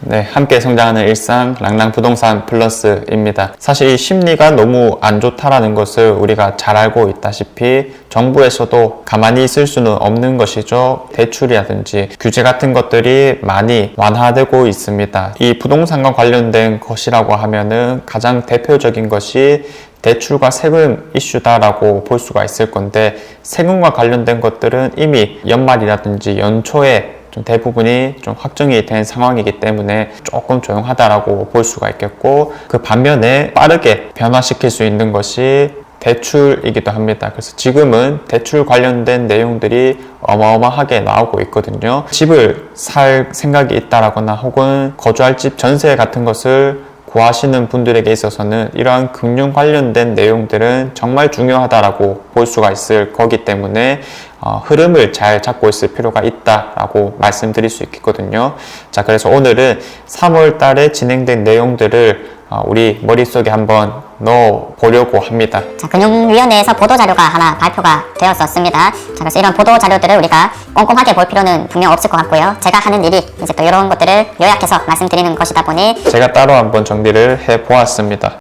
네, 함께 성장하는 일상 랑랑 부동산 플러스입니다. 사실 이 심리가 너무 안 좋다라는 것을 우리가 잘 알고 있다시피 정부에서도 가만히 있을 수는 없는 것이죠. 대출이라든지 규제 같은 것들이 많이 완화되고 있습니다. 이 부동산과 관련된 것이라고 하면은 가장 대표적인 것이 대출과 세금 이슈다라고 볼 수가 있을 건데 세금과 관련된 것들은 이미 연말이라든지 연초에 좀 대부분이 좀 확정이 된 상황이기 때문에 조금 조용하다라고 볼 수가 있겠고 그 반면에 빠르게 변화시킬 수 있는 것이 대출이기도 합니다. 그래서 지금은 대출 관련된 내용들이 어마어마하게 나오고 있거든요. 집을 살 생각이 있다라거나 혹은 거주할 집 전세 같은 것을 구하시는 분들에게 있어서는 이러한 금융 관련된 내용들은 정말 중요하다라고 볼 수가 있을 거기 때문에 어, 흐름을 잘 잡고 있을 필요가 있다라고 말씀드릴 수 있겠거든요. 자, 그래서 오늘은 3월 달에 진행된 내용들을 어, 우리 머릿속에 한번 넣어 보려고 합니다. 자, 금융위원회에서 보도자료가 하나 발표가 되었었습니다. 자, 그래서 이런 보도자료들을 우리가 꼼꼼하게 볼 필요는 분명 없을 것 같고요. 제가 하는 일이 이제 또 이런 것들을 요약해서 말씀드리는 것이다 보니 제가 따로 한번 정리를 해 보았습니다.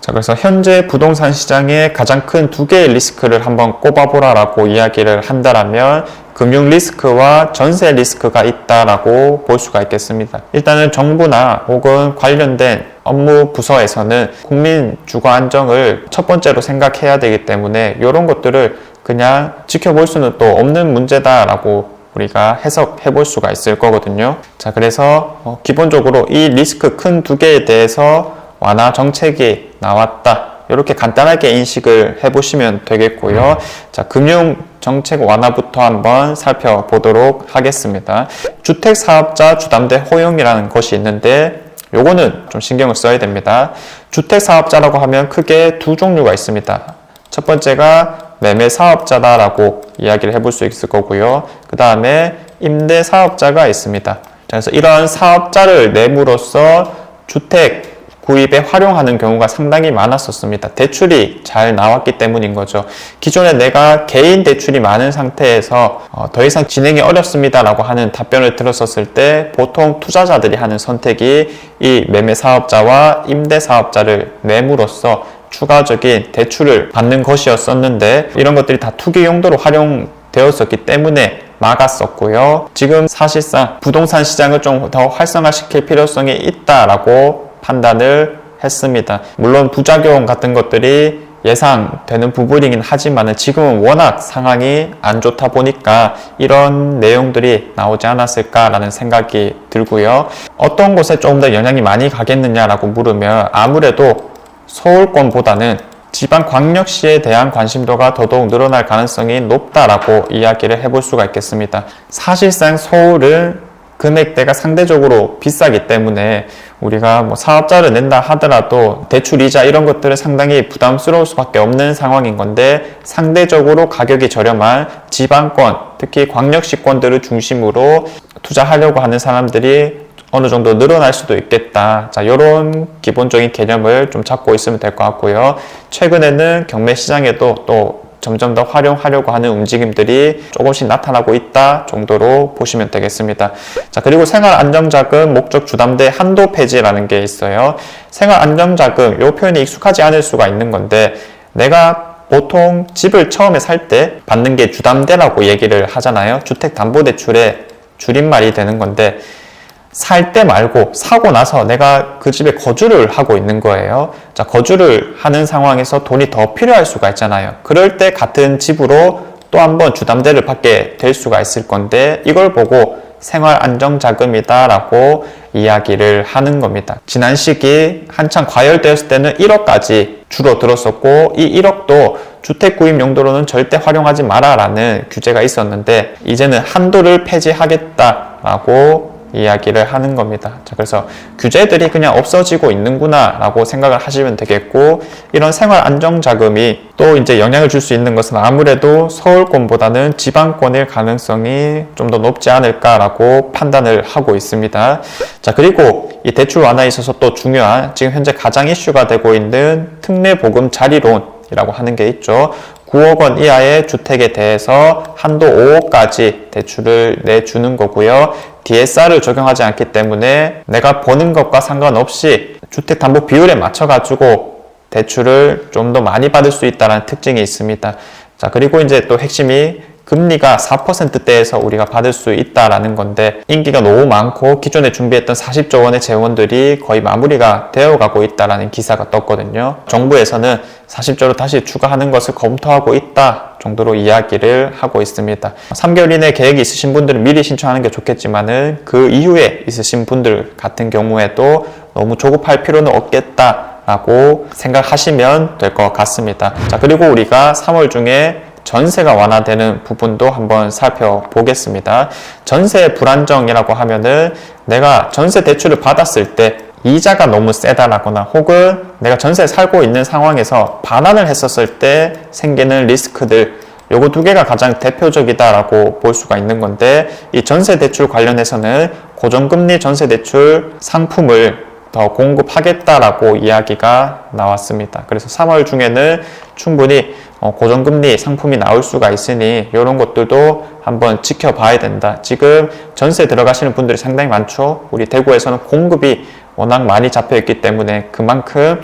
자, 그래서 현재 부동산 시장의 가장 큰 두 개의 리스크를 한번 꼽아보라라고 이야기를 한다라면 금융 리스크와 전세 리스크가 있다라고 볼 수가 있겠습니다. 일단은 정부나 혹은 관련된 업무 부서에서는 국민 주거 안정을 첫 번째로 생각해야 되기 때문에 이런 것들을 그냥 지켜볼 수는 또 없는 문제다라고 우리가 해석해 볼 수가 있을 거거든요. 자, 그래서 어, 기본적으로 이 리스크 큰 두 개에 대해서 완화 정책이 나왔다. 이렇게 간단하게 인식을 해 보시면 되겠고요. 자, 금융 정책 완화부터 한번 살펴보도록 하겠습니다. 주택 사업자 주담대 허용이라는 것이 있는데 요거는 좀 신경을 써야 됩니다. 주택 사업자라고 하면 크게 두 종류가 있습니다. 첫 번째가 매매 사업자다라고 이야기를 해볼 수 있을 거고요. 그 다음에 임대 사업자가 있습니다. 그래서 이러한 사업자를 내므로써 주택 구입에 활용하는 경우가 상당히 많았었습니다. 대출이 잘 나왔기 때문인 거죠. 기존에 내가 개인 대출이 많은 상태에서 어, 더 이상 진행이 어렵습니다라고 하는 답변을 들었었을 때 보통 투자자들이 하는 선택이 이 매매 사업자와 임대 사업자를 내므로써 추가적인 대출을 받는 것이었었는데 이런 것들이 다 투기 용도로 활용되었었기 때문에 막았었고요. 지금 사실상 부동산 시장을 좀 더 활성화시킬 필요성이 있다라고 판단을 했습니다. 물론 부작용 같은 것들이 예상되는 부분이긴 하지만 지금은 워낙 상황이 안 좋다 보니까 이런 내용들이 나오지 않았을까라는 생각이 들고요. 어떤 곳에 조금 더 영향이 많이 가겠느냐라고 물으면 아무래도 서울권보다는 지방 광역시에 대한 관심도가 더더욱 늘어날 가능성이 높다라고 이야기를 해볼 수가 있겠습니다. 사실상 서울은 금액대가 상대적으로 비싸기 때문에 우리가 뭐 사업자를 낸다 하더라도 대출 이자 이런 것들은 상당히 부담스러울 수밖에 없는 상황인 건데 상대적으로 가격이 저렴한 지방권, 특히 광역시권들을 중심으로 투자하려고 하는 사람들이 어느 정도 늘어날 수도 있겠다. 자, 이런 기본적인 개념을 좀 잡고 있으면 될 것 같고요. 최근에는 경매 시장에도 또 점점 더 활용하려고 하는 움직임들이 조금씩 나타나고 있다 정도로 보시면 되겠습니다. 자, 그리고 생활안정자금 목적 주담대 한도 폐지라는 게 있어요. 생활안정자금, 이 표현이 익숙하지 않을 수가 있는 건데, 내가 보통 집을 처음에 살 때 받는 게 주담대라고 얘기를 하잖아요. 주택담보대출의 줄임말이 되는 건데, 살 때 말고 사고 나서 내가 그 집에 거주를 하고 있는 거예요. 자, 거주를 하는 상황에서 돈이 더 필요할 수가 있잖아요. 그럴 때 같은 집으로 또 한 번 주담대를 받게 될 수가 있을 건데 이걸 보고 생활 안정 자금이다라고 이야기를 하는 겁니다. 지난 시기 한창 과열되었을 때는 1억까지 줄어들었었고 이 1억도 주택 구입 용도로는 절대 활용하지 마라라는 규제가 있었는데 이제는 한도를 폐지하겠다라고 이야기를 하는 겁니다. 자, 그래서 규제들이 그냥 없어지고 있는구나 라고 생각을 하시면 되겠고, 이런 생활 안정 자금이 또 이제 영향을 줄 수 있는 것은 아무래도 서울권보다는 지방권일 가능성이 좀 더 높지 않을까라고 판단을 하고 있습니다. 자, 그리고 이 대출 완화에 있어서 또 중요한 지금 현재 가장 이슈가 되고 있는 특례보금 자리론이라고 하는 게 있죠. 9억 원 이하의 주택에 대해서 한도 5억까지 대출을 내주는 거고요. DSR을 적용하지 않기 때문에 내가 버는 것과 상관없이 주택담보 비율에 맞춰가지고 대출을 좀 더 많이 받을 수 있다는 특징이 있습니다. 자, 그리고 이제 또 핵심이 금리가 4%대에서 우리가 받을 수 있다라는 건데 인기가 너무 많고 기존에 준비했던 40조 원의 재원들이 거의 마무리가 되어가고 있다라는 기사가 떴거든요. 정부에서는 40조로 다시 추가하는 것을 검토하고 있다 정도로 이야기를 하고 있습니다. 3개월 이내 계획이 있으신 분들은 미리 신청하는 게 좋겠지만은 그 이후에 있으신 분들 같은 경우에도 너무 조급할 필요는 없겠다. 라고 생각하시면 될 것 같습니다. 자, 그리고 우리가 3월 중에 전세가 완화되는 부분도 한번 살펴보겠습니다. 전세 불안정이라고 하면은 내가 전세 대출을 받았을 때 이자가 너무 세다라거나 혹은 내가 전세에 살고 있는 상황에서 반환을 했었을 때 생기는 리스크들 요거 두 개가 가장 대표적이다라고 볼 수가 있는 건데 이 전세 대출 관련해서는 고정금리 전세 대출 상품을 더 공급하겠다라고 이야기가 나왔습니다. 그래서 3월 중에는 충분히 어, 고정금리 상품이 나올 수가 있으니 이런 것들도 한번 지켜봐야 된다. 지금 전세 들어가시는 분들이 상당히 많죠. 우리 대구에서는 공급이 워낙 많이 잡혀 있기 때문에 그만큼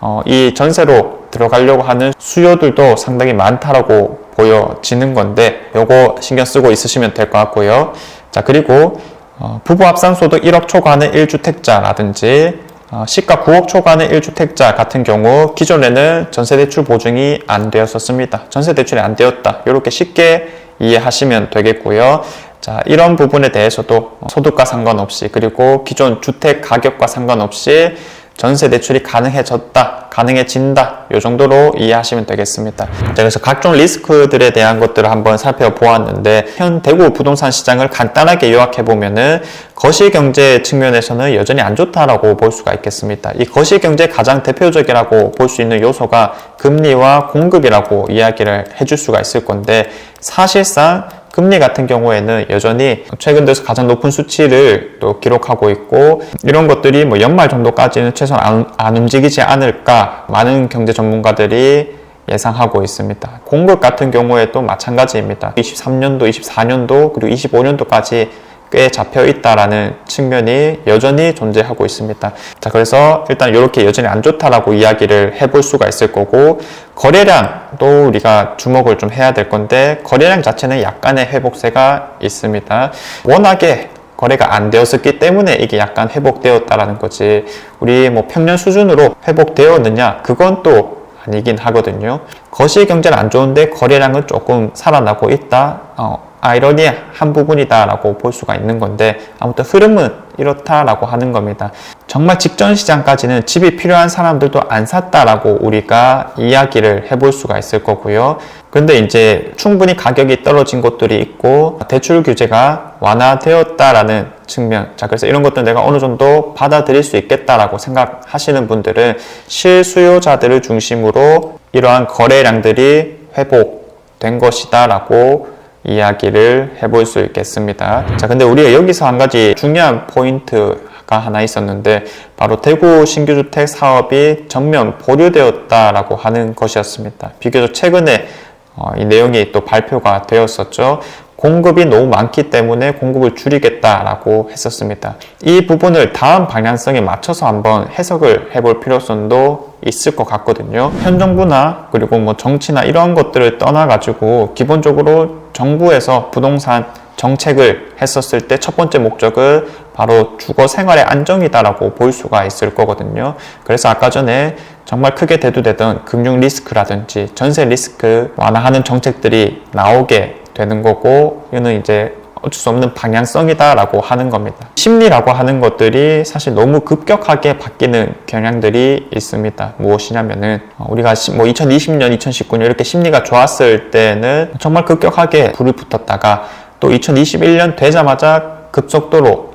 어, 이 전세로 들어가려고 하는 수요들도 상당히 많다라고 보여지는 건데 요거 신경 쓰고 있으시면 될 것 같고요. 자 그리고 어, 부부 합산소득 1억 초과하는 1주택자라든지 어, 시가 9억 초과하는 1주택자 같은 경우 기존에는 전세대출 보증이 안 되었었습니다. 전세대출이 안 되었다. 이렇게 쉽게 이해하시면 되겠고요. 자, 이런 부분에 대해서도 소득과 상관없이 그리고 기존 주택 가격과 상관없이 전세 대출이 가능해졌다, 가능해진다, 이 정도로 이해하시면 되겠습니다. 자, 그래서 각종 리스크들에 대한 것들을 한번 살펴보았는데, 현 대구 부동산 시장을 간단하게 요약해 보면은, 거시경제 측면에서는 여전히 안 좋다라고 볼 수가 있겠습니다. 이 거시경제 가장 대표적이라고 볼 수 있는 요소가 금리와 공급이라고 이야기를 해줄 수가 있을 건데, 사실상 금리 같은 경우에는 여전히 최근 들어서 가장 높은 수치를 또 기록하고 있고 이런 것들이 뭐 연말 정도까지는 최소한 안, 안 움직이지 않을까 많은 경제 전문가들이 예상하고 있습니다. 공급 같은 경우에도 마찬가지입니다. 23년도, 24년도 그리고 25년도까지 꽤 잡혀 있다라는 측면이 여전히 존재하고 있습니다. 자, 그래서 일단 이렇게 여전히 안 좋다라고 이야기를 해볼 수가 있을 거고, 거래량도 우리가 주목을 좀 해야 될 건데, 거래량 자체는 약간의 회복세가 있습니다. 워낙에 거래가 안 되었었기 때문에 이게 약간 회복되었다라는 거지. 우리 뭐 평년 수준으로 회복되었느냐? 그건 또 아니긴 하거든요. 거시 경제는 안 좋은데 거래량은 조금 살아나고 있다. 어, 아이러니의 한 부분이다라고 볼 수가 있는 건데 아무튼 흐름은 이렇다라고 하는 겁니다. 정말 직전 시장까지는 집이 필요한 사람들도 안 샀다라고 우리가 이야기를 해볼 수가 있을 거고요. 근데 이제 충분히 가격이 떨어진 곳들이 있고 대출 규제가 완화되었다라는 측면. 자, 그래서 이런 것들 내가 어느 정도 받아들일 수 있겠다라고 생각하시는 분들은 실수요자들을 중심으로 이러한 거래량들이 회복된 것이다라고 이야기를 해볼 수 있겠습니다. 자, 근데 우리가 여기서 한 가지 중요한 포인트가 하나 있었는데, 바로 대구 신규주택 사업이 전면 보류되었다라고 하는 것이었습니다. 비교적 최근에 어, 이 내용이 또 발표가 되었었죠. 공급이 너무 많기 때문에 공급을 줄이겠다라고 했었습니다. 이 부분을 다음 방향성에 맞춰서 한번 해석을 해볼 필요성도 있을 것 같거든요. 현 정부나 그리고 뭐 정치나 이런 것들을 떠나가지고 기본적으로 정부에서 부동산 정책을 했었을 때 첫 번째 목적은 바로 주거 생활의 안정이다라고 볼 수가 있을 거거든요. 그래서 아까 전에 정말 크게 대두되던 금융 리스크라든지 전세 리스크 완화하는 정책들이 나오게 되는 거고 이거는 이제 어쩔 수 없는 방향성이다라고 하는 겁니다. 심리라고 하는 것들이 사실 너무 급격하게 바뀌는 경향들이 있습니다. 무엇이냐면은 어, 우리가 뭐 2020년, 2019년 이렇게 심리가 좋았을 때는 정말 급격하게 불이 붙었다가 또 2021년 되자마자 급속도로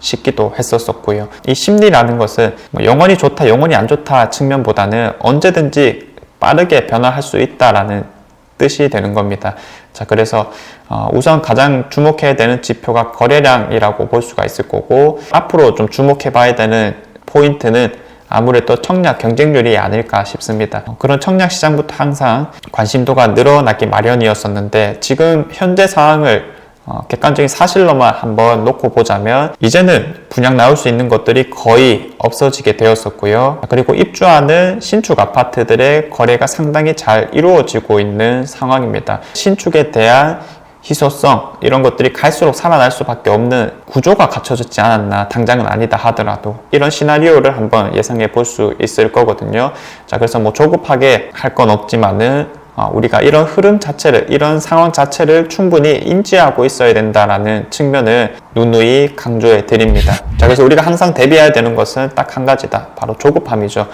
식기도 했었었고요. 이 심리라는 것은 뭐 영원히 좋다, 영원히 안 좋다 측면보다는 언제든지 빠르게 변화할 수 있다라는 뜻이 되는 겁니다. 자, 그래서 어, 우선 가장 주목해야 되는 지표가 거래량이라고 볼 수가 있을 거고 앞으로 좀 주목해 봐야 되는 포인트는 아무래도 청약 경쟁률이 아닐까 싶습니다. 어, 그런 청약 시장부터 항상 관심도가 늘어나기 마련이었었는데 지금 현재 상황을 어, 객관적인 사실로만 한번 놓고 보자면 이제는 분양 나올 수 있는 것들이 거의 없어지게 되었었고요. 그리고 입주하는 신축 아파트들의 거래가 상당히 잘 이루어지고 있는 상황입니다. 신축에 대한 희소성 이런 것들이 갈수록 살아날 수밖에 없는 구조가 갖춰졌지 않았나 당장은 아니다 하더라도 이런 시나리오를 한번 예상해 볼 수 있을 거거든요. 자 그래서 뭐 조급하게 할 건 없지만은 아, 우리가 이런 흐름 자체를, 이런 상황 자체를 충분히 인지하고 있어야 된다라는 측면을 누누이 강조해 드립니다. 자, 그래서 우리가 항상 대비해야 되는 것은 딱 한 가지다. 바로 조급함이죠.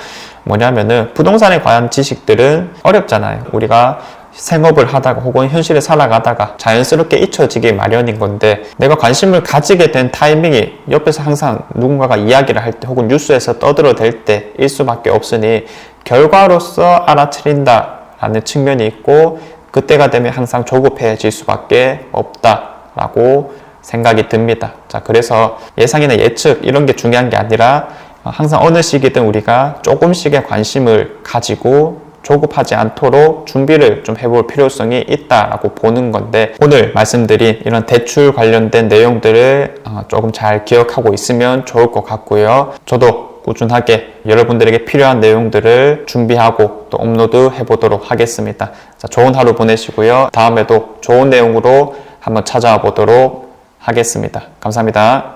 뭐냐면은 부동산에 관한 지식들은 어렵잖아요. 우리가 생업을 하다가 혹은 현실에 살아가다가 자연스럽게 잊혀지기 마련인 건데 내가 관심을 가지게 된 타이밍이 옆에서 항상 누군가가 이야기를 할 때 혹은 뉴스에서 떠들어댈 때일 수밖에 없으니 결과로서 알아차린다 라는 측면이 있고 그때가 되면 항상 조급해질 수밖에 없다라고 생각이 듭니다. 자, 그래서 예상이나 예측 이런 게 중요한 게 아니라 항상 어느 시기든 우리가 조금씩의 관심을 가지고 조급하지 않도록 준비를 좀 해볼 필요성이 있다라고 보는 건데 오늘 말씀드린 이런 대출 관련된 내용들을 어, 조금 잘 기억하고 있으면 좋을 것 같고요. 저도 꾸준하게 여러분들에게 필요한 내용들을 준비하고 또 업로드 해보도록 하겠습니다. 자, 좋은 하루 보내시고요. 다음에도 좋은 내용으로 한번 찾아와 보도록 하겠습니다. 감사합니다.